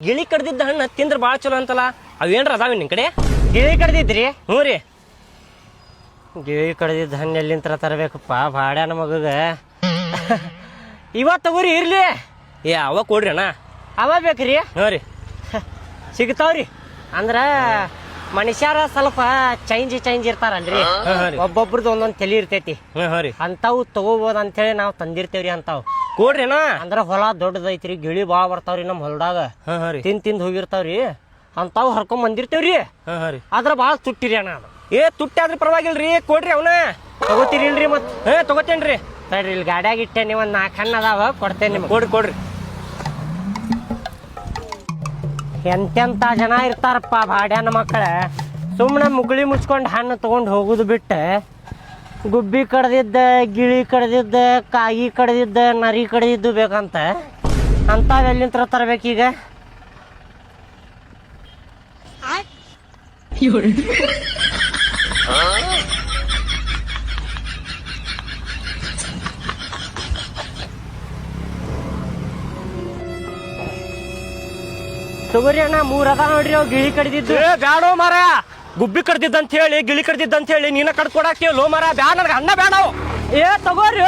ಗಿಳಿ ಕಡ್ದಿದ್ದ ಹಣ್ಣು ತಿಂದ್ರೆ ಭಾಳ ಚಲೋ ಅಂತಲ್ಲ ಅವೇನ್ರ ಅದಾವೆ ನಿಮ್ಮ ಕಡೆ? ಗಿಳಿ ಕಡ್ದಿದ್ರಿ? ಹ್ಞೂ ರೀ. ಗಿಳಿ ಕಡ್ದಿದ್ದ ಹಣ್ಣು ಎಲ್ಲಿಂತ್ರ ತರಬೇಕಪ್ಪ ಬಾಡ್ಯಾನ ಮಗಗೆ ಇವತ್ತು ತಗೋರಿ ಇರ್ಲಿ. ಏ ಅವ ಕೊಡ್ರಿ ಅಣ್ಣ. ಅವ ಬೇಕ್ರಿ? ಹ್ಞೂ ರೀ. ಸಿಗ್ತಾವ್ರಿ. ಅಂದ್ರ ಮನುಷ್ಯರ ಸ್ವಲ್ಪ ಚೇಂಜ್ ಚೇಂಜ್ ಇರ್ತಾರಲ್ರಿ. ಒಬ್ಬೊಬ್ರದ್ದು ಒಂದೊಂದು ತಲೆ ಇರ್ತೈತಿ. ಅಂತಾವು ತಗೋಬೋದ್ ಅಂತೇಳಿ ನಾವು ತಂದಿರ್ತೇವ್ರಿ ಅಂತಾವ್. ಕೊಡ್ರಿ ಅಣ್ಣ ಅಂದ್ರ ಹೊಲ ದೊಡ್ಡದೈತ್ರಿ ಗಿಳಿ ಭಾಳ ಬರ್ತಾವ್ರಿ ನಮ್ಮ ಹೊಲದಾಗ. ಹಾಂ ಹಾಂ ರೀ. ತಿಂದ್ ತಿಂದ್ ಹೋಗಿರ್ತಾವ್ರಿ. ಅಂತಾವ್ ಹರ್ಕೊಂಡ್ ಬಂದಿರ್ತೇವ್ರಿ. ಹಾಂ ಹಾಂ ರೀ. ಆದ್ರ ಭಾಳ ತುಟ್ಟಿರಿ ಅಣ್ಣ ಅದು. ಏ ತುಟ್ಟಿ ಆದ್ರೆ ಪರವಾಗಿಲ್ರಿ ಕೊಡ್ರಿ ಅವನ. ತಗೋತೀರಿಲ್ರಿ ಮತ್. ಹೇ ತಗೋತೇನ್ರಿ. ತಡ್ರಿ ಇಲ್ಲಿ ಗಾಡ್ಯಾಗ ಇಟ್ಟೆ ನೀವು ಒಂದ್ ನಾಲ್ಕು ಹಣ್ಣು ಅದಾವ ಕೊಡ್ತೇನೆ ನಿಮ್ಗೆ. ಕೊಡ್ರಿ ಕೊಡ್ರಿ. ಎಂತೆಂತ ಜನ ಇರ್ತಾರಪ್ಪ ಬಾಡ್ಯಾನ ಮಕ್ಕಳ ಸುಮ್ಮನೆ ಮುಗುಳಿ ಮುಚ್ಕೊಂಡು ಹಣ್ಣು ತಗೊಂಡು ಹೋಗುದು ಬಿಟ್ಟು ಗುಬ್ಬಿ ಕಡ್ದಿದ್ದ, ಗಿಳಿ ಕಡ್ದಿದ್ದ ಕಾಯಿ ಕಡ್ದಿದ್ದ, ನರಿ ಕಡ್ದಿದ್ದು ಬೇಕಂತ. ಅಂಥವು ಎಲ್ಲಿಂತ್ರ ತರ್ಬೇಕೀಗ? ತಗೋರಿ ಅಣ್ಣ ಮೂರ್ ಅದ ನೋಡ್ರಿ, ಅವ್ ಗಿಳಿ ಕಡಿದಿದ್ದು. ಬ್ಯಾಡೋ ಮಾರ ಗುಬ್ಬಿ ಕಡ್ದಿದ್ದಂತ ಹೇಳಿ ಗಿಳಿ ಕಡ್ದಿದ್ದಂತ ಹೇಳಿ ನೀನ ಕಡ್ದು ಲೋ ಮರ ಬ್ಯಾಡ ನನಗೆ ಅಣ್ಣ ಬ್ಯಾಡವು ಏ, ತಗೋರಿ.